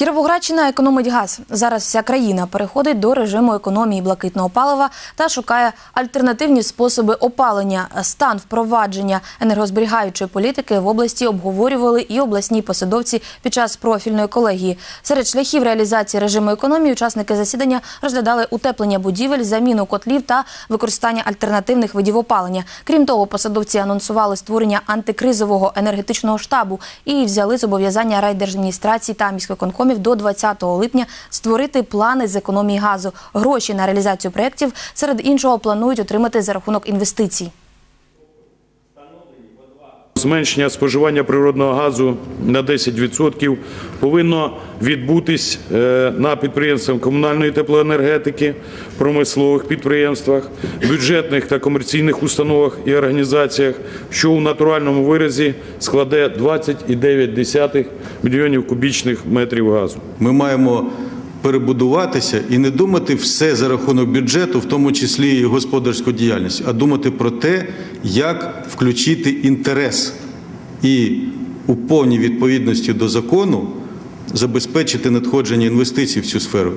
Кіровоградщина економить газ. Зараз вся країна переходить до режиму економії блакитного палива та шукає альтернативні способи опалення. Стан впровадження енергозберігаючої політики в області обговорювали і обласні посадовці під час профільної колегії. Серед шляхів реалізації режиму економії учасники засідання розглядали утеплення будівель, заміну котлів та використання альтернативних видів опалення. Крім того, посадовці анонсували створення антикризового енергетичного штабу і взяли зобов'язання райдержадміністрації та міськвиконкомів до 20 липня створити плани з економії газу. Гроші на реалізацію проєктів серед іншого планують отримати за рахунок інвестицій. Зменшення споживання природного газу на 10% повинно відбутись е, на підприємствах комунальної теплоенергетики, промислових підприємствах, бюджетних та комерційних установах і організаціях, що у натуральному виразі складе 20,9 мільйонів кубічних метрів газу. Ми маємо перебудуватися і не думати все за рахунок бюджету, в тому числі і господарську діяльність, а думати про те, як включити інтерес і у повній відповідності до закону забезпечити надходження інвестицій в цю сферу.